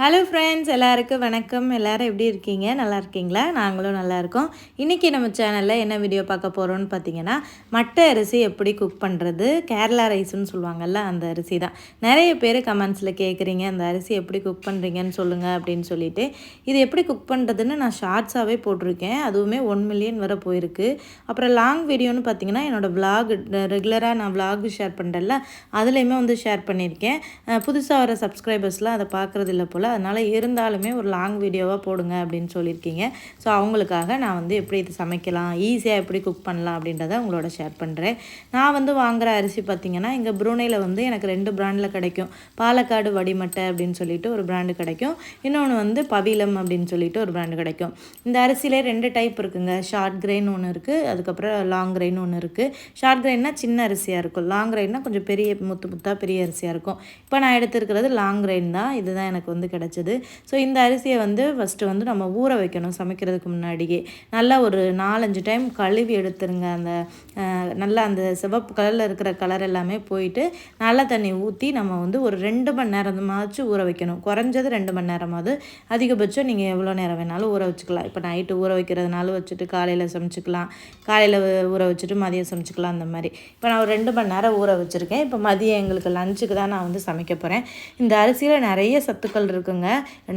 Hello friends எல்லாருக்கும் வணக்கம். எல்லோரும் எப்படி இருக்கீங்க? நல்லா இருக்கீங்களா? நாங்களும் நல்லா இருக்கோம். இன்றைக்கி நம்ம சேனலில் என்ன வீடியோ பார்க்க போகிறோம்னு பார்த்தீங்கன்னா மட்டை அரிசி எப்படி குக் பண்ணுறது கேரளா ரைஸ்னு சொல்லுவாங்கல்ல அந்த அரிசி தான். நிறைய பேர் கமெண்ட்ஸில் கேட்குறீங்க அந்த அரிசி எப்படி குக் பண்ணுறீங்கன்னு சொல்லுங்கள் அப்படின்னு சொல்லிட்டு. இது எப்படி குக் பண்ணுறதுன்னு நான் ஷார்ட்ஸாகவே போட்டிருக்கேன். அதுவுமே ஒன் மில்லியன் வரை போயிருக்கு. அப்புறம் லாங் வீடியோன்னு பார்த்தீங்கன்னா என்னோடய விலாக் ரெகுலராக நான் விலாக் ஷேர் பண்ணுறேன்ல அதுலேயுமே வந்து ஷேர் பண்ணியிருக்கேன். புதுசாக வர சப்ஸ்கிரைபர்ஸ்லாம் அதை பார்க்குறதில்ல போல் அதனால் இருந்தாலுமே ஒரு லாங் வீடியோவாக போடுங்க அப்படின்னு சொல்லியிருக்கீங்க. ஸோ அவங்களுக்காக நான் வந்து எப்படி இது சமைக்கலாம் ஈஸியாக எப்படி குக் பண்ணலாம் அப்படின்றத உங்களோட ஷேர் பண்ணுறேன் நான் வந்து வாங்குகிற அரிசி பார்த்திங்கன்னா இங்கே ப்ரூனையில் வந்து எனக்கு ரெண்டு ப்ராண்டில் கிடைக்கும். பாலக்காடு வடிமட்டை அப்படின்னு சொல்லிட்டு ஒரு பிராண்டு கிடைக்கும். இன்னொன்று வந்து பவிலம் அப்படின்னு சொல்லிட்டு ஒரு பிராண்டு கிடைக்கும். இந்த அரிசியிலே ரெண்டு டைப் இருக்குங்க. ஷார்ட் கிரெயின் ஒன்று இருக்குது அதுக்கப்புறம் லாங் கிரெயின் ஒன்று இருக்குது ஷார்ட் கிரெயின்னா சின்ன அரிசியாக இருக்கும். லாங் கிரெயின்னா கொஞ்சம் பெரிய முத்து முத்தாக பெரிய அரிசியாக இருக்கும். இப்போ நான் எடுத்துருக்கிறது லாங் கிரெயின் தான். இதுதான் எனக்கு வந்து கிடச்சிது. ஸோ இந்த அரிசியை வந்து ஃபஸ்ட்டு வந்து நம்ம ஊற வைக்கணும் சமைக்கிறதுக்கு முன்னாடியே. நல்லா ஒரு நாலஞ்சு டைம் கழுவி எடுத்துருங்க. அந்த நல்லா அந்த சிவப்பு கலரில் இருக்கிற கலர் எல்லாமே போயிட்டு நல்ல தண்ணி ஊற்றி நம்ம வந்து ஒரு ரெண்டு மணி நேரமாச்சும் ஊற வைக்கணும். குறைஞ்சது ரெண்டு மணி நேரமாவது. அதிகபட்சம் நீங்கள் எவ்வளோ நேரம் வேணாலும் ஊற வச்சுக்கலாம். இப்போ நைட்டு ஊற வைக்கிறதுனாலும் வச்சுட்டு காலையில் சமைச்சிக்கலாம். காலையில் ஊற வச்சுட்டு மதியம் சமைச்சிக்கலாம் அந்த மாதிரி. இப்போ நான் ஒரு ரெண்டு மணி நேரம் ஊற வச்சுருக்கேன். இப்போ மதியம் எங்களுக்கு லஞ்சுக்கு தான் நான் வந்து சமைக்க போகிறேன் இந்த அரிசியில் நிறைய சத்துக்கள் இருக்குது இருக்குங்க.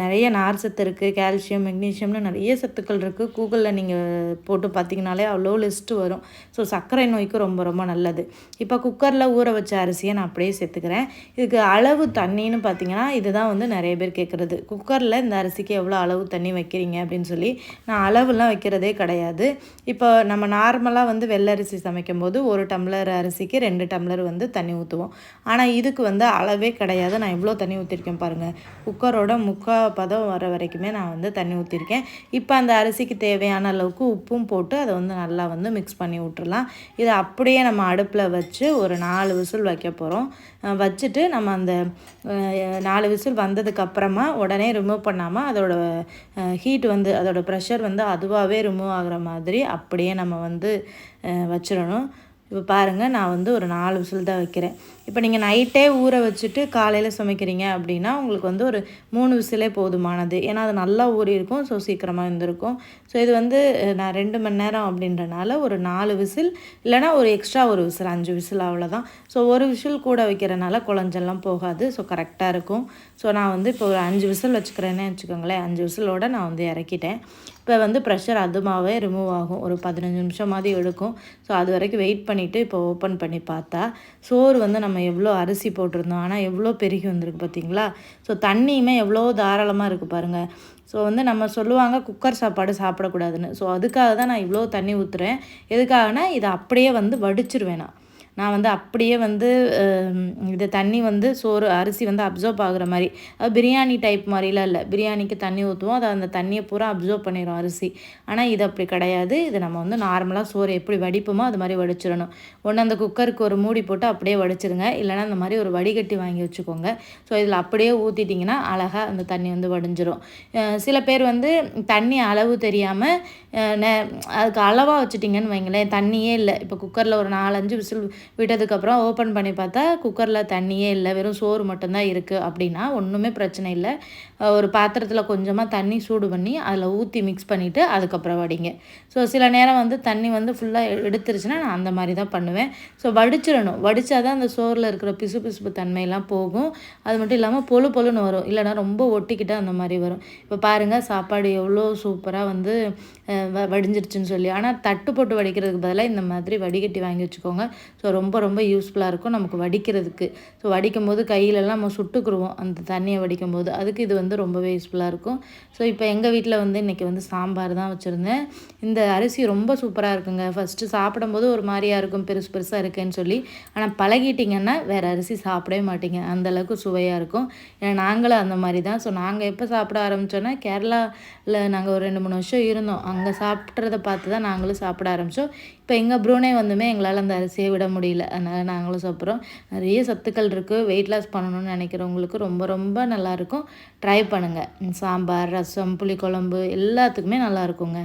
நிறைய நார் சத்து இருக்குது கால்சியம் மெக்னீஷியம்னு நிறைய சத்துக்கள் இருக்குது கூகுளில் நீங்கள் போட்டு பார்த்தீங்கனாலே அவ்வளோ லிஸ்ட்டு வரும். ஸோ சர்க்கரை நோய்க்கு ரொம்ப ரொம்ப நல்லது. இப்போ குக்கரில் ஊற வச்ச அரிசியை நான் அப்படியே சேர்த்துக்கிறேன். இதுக்கு அளவு தண்ணின்னு பார்த்தீங்கன்னா இதுதான் வந்து நிறைய பேர் கேட்குறது. குக்கரில் இந்த அரிசிக்கு எவ்வளோ அளவு தண்ணி வைக்கிறீங்க அப்படின்னு சொல்லி நான் அளவுலாம் வைக்கிறதே கிடையாது. இப்போ நம்ம நார்மலாக வந்து வெள்ளரிசி சமைக்கும் போது ஒரு டம்ளர் அரிசிக்கு ரெண்டு டம்ளர் வந்து தண்ணி ஊற்றுவோம். ஆனால் இதுக்கு வந்து அளவே கிடையாது. நான் எவ்வளோ தண்ணி ஊற்றிருக்கேன் பாருங்கள் குக்கரோட அரிசியோட முக்கால் பதம் வர வரைக்குமே நான் வந்து தண்ணி ஊற்றிருக்கேன் இப்போ அந்த அரிசிக்கு தேவையான அளவுக்கு உப்பும் போட்டு அதை வந்து நல்லா வந்து மிக்ஸ் பண்ணி விட்டுறலாம் இதை அப்படியே நம்ம அடுப்பில் வச்சு ஒரு நாலு விசில் வைக்க போகிறோம் வச்சுட்டு நம்ம அந்த நாலு விசில் வந்ததுக்கப்புறமா உடனே ரிமூவ் பண்ணாமல் அதோட ஹீட் வந்து அதோடய ப்ரெஷர் வந்து அதுவாகவே ரிமூவ் ஆகிற மாதிரி அப்படியே நம்ம வந்து வச்சிடணும். இப்போ பாருங்கள் நான் வந்து ஒரு நாலு விசில் தான் வைக்கிறேன். இப்போ நீங்கள் நைட்டே ஊற வச்சுட்டு காலையில் சமைக்கிறீங்க அப்படின்னா உங்களுக்கு வந்து ஒரு மூணு விசிலே போதுமானது. ஏன்னா அது நல்லா ஊறி இருக்கும் ஸோ சீக்கிரமாக இருந்திருக்கும். ஸோ இது வந்து நான் ரெண்டு மணி நேரம் அப்படின்றனால ஒரு நாலு விசில் இல்லைனா ஒரு எக்ஸ்ட்ரா ஒரு விசில் அஞ்சு விசில் அவ்வளோதான் ஸோ ஒரு விசில் கூட வைக்கிறனால குழஞ்செல்லாம் போகாது. ஸோ கரெக்டாக இருக்கும். ஸோ நான் வந்து இப்போ ஒரு அஞ்சு விசில் வச்சுக்கிறேன்னே வச்சுக்கோங்களேன். அஞ்சு விசிலோடு நான் வந்து இறக்கிட்டேன். இப்போ வந்து ப்ரெஷர் அதுமாகவே ரிமூவ் ஆகும். ஒரு பதினஞ்சு நிமிஷம் மாதிரி எடுக்கும். ஸோ அது வரைக்கும் வெயிட் பண்ணிவிட்டு இப்போ ஓப்பன் பண்ணி பார்த்தா சோறு வந்து நம்ம எவ்வளோ அரிசி போட்டிருந்தோம். ஆனால் எவ்வளோ பெருகி வந்திருக்கு பார்த்தீங்களா? ஸோ தண்ணியுமே எவ்வளோ தாராளமாக இருக்குது பாருங்கள் ஸோ வந்து நம்ம சொல்லுவாங்க குக்கர் சாப்பாடு சாப்பிடக்கூடாதுன்னு. ஸோ அதுக்காக தான் நான் இவ்வளோ தண்ணி ஊற்றுறேன் எதுக்காகனா இதை அப்படியே வந்து வடிச்சிருவேன் நான். நான் வந்து அப்படியே வந்து இது தண்ணி வந்து சோறு அரிசி வந்து அப்சர்வ் ஆகுற மாதிரி. அது பிரியாணி டைப் மாதிரிலாம் இல்லை. பிரியாணிக்கு தண்ணி ஊற்றுவோம் அதை அந்த தண்ணியை பூரா அப்சர்வ் பண்ணிடும் அரிசி. ஆனால் இது அப்படி கிடையாது. இது நம்ம வந்து நார்மலாக சோறு எப்படி வடிப்போமோ அது மாதிரி வடிச்சிடணும். ஒன்று அந்த குக்கருக்கு ஒரு மூடி போட்டு அப்படியே வடிச்சிருங்க. இல்லைனா அந்த மாதிரி ஒரு வடிகட்டி வாங்கி வச்சுக்கோங்க. ஸோ இதில் அப்படியே ஊற்றிட்டிங்கன்னா அழகாக அந்த தண்ணி வந்து வடிஞ்சிரும். சில பேர் வந்து தண்ணி அளவு தெரியாமல் அதுக்கு அளவாக வச்சுட்டிங்கன்னு வைங்களேன். தண்ணியே இல்லை. இப்போ குக்கரில் ஒரு நாலஞ்சு விசில் விட்டதுக்கப்புறம் ஓப்பன் பண்ணி பார்த்தா குக்கரில் தண்ணியே இல்லை. வெறும் சோறு மட்டும்தான் இருக்குது அப்படின்னா ஒன்றுமே பிரச்சனை இல்லை. ஒரு பாத்திரத்தில் கொஞ்சமாக தண்ணி சூடு பண்ணி அதில் ஊற்றி மிக்ஸ் பண்ணிவிட்டு அதுக்கப்புறம் வடிங்க. ஸோ சில நேரம் வந்து தண்ணி வந்து ஃபுல்லாக எடுத்துருச்சுன்னா நான் அந்த மாதிரி தான் பண்ணுவேன். ஸோ வடிச்சிடணும். வடித்தா தான் அந்த சோறில் இருக்கிற பிசு பிசுப்பு தன்மையெல்லாம் போகும். அது மட்டும் இல்லாமல் பொழு பொழுன்னு வரும். இல்லைனா ரொம்ப ஒட்டிக்கிட்டு அந்த மாதிரி வரும். இப்போ பாருங்கள் சாப்பாடு எவ்வளோ சூப்பராக வந்து வடிஞ்சிருச்சுன்னு சொல்லி. ஆனால் தட்டு போட்டு வடிக்கிறதுக்கு பதிலாக இந்த மாதிரி வடிகட்டி வாங்கி வச்சுக்கோங்க. ஸோ ரொம்ப ரொம்ப யூஸ்ஃபுல்லாக இருக்கும் நமக்கு வடிக்கிறதுக்கு. ஸோ வடிக்கும் போது கையிலலாம் நம்ம சுட்டுக்குருவோம். அந்த தண்ணியை வடிக்கும் போது அதுக்கு இது வந்து ரொம்பவே யூஸ்ஃபுல்லாக இருக்கும். ஸோ இப்போ எங்கள் வீட்டில் வந்து இன்றைக்கி வந்து சாம்பார் தான் வச்சுருந்தேன். இந்த அரிசி ரொம்ப சூப்பராக இருக்குங்க. ஃபஸ்ட்டு சாப்பிடும்போது ஒரு மாதிரியாக இருக்கும் பெருசு பெருசாக இருக்குன்னு சொல்லி. ஆனால் பழகிட்டிங்கன்னா வேறு அரிசி சாப்பிடவே மாட்டிங்க. அந்தளவுக்கு சுவையாக இருக்கும். ஏன்னா நாங்களும் அந்த மாதிரி தான். ஸோ நாங்கள் எப்போ சாப்பிட ஆரம்பித்தோன்னா கேரளாவில் நாங்கள் ஒரு ரெண்டு மூணு வருஷம் இருந்தோம். அங்கே சாப்பிட்றத பார்த்து தான் நாங்களும் சாப்பிட ஆரம்பித்தோம் இப்போ எங்கள் ப்ரூனே வந்துமே எங்களால் அந்த அரிசியை விட முடியல. அதனால் நாங்களும் சாப்பிட்றோம். நிறைய சத்துக்கள் இருக்குது வெயிட் லாஸ் பண்ணணும்னு நினைக்கிறவங்களுக்கு ரொம்ப ரொம்ப நல்லாயிருக்கும் ட்ரை பண்ணுங்கள் சாம்பார் ரசம் புளிக்குழம்பு எல்லாத்துக்குமே நல்லா இருக்குங்க.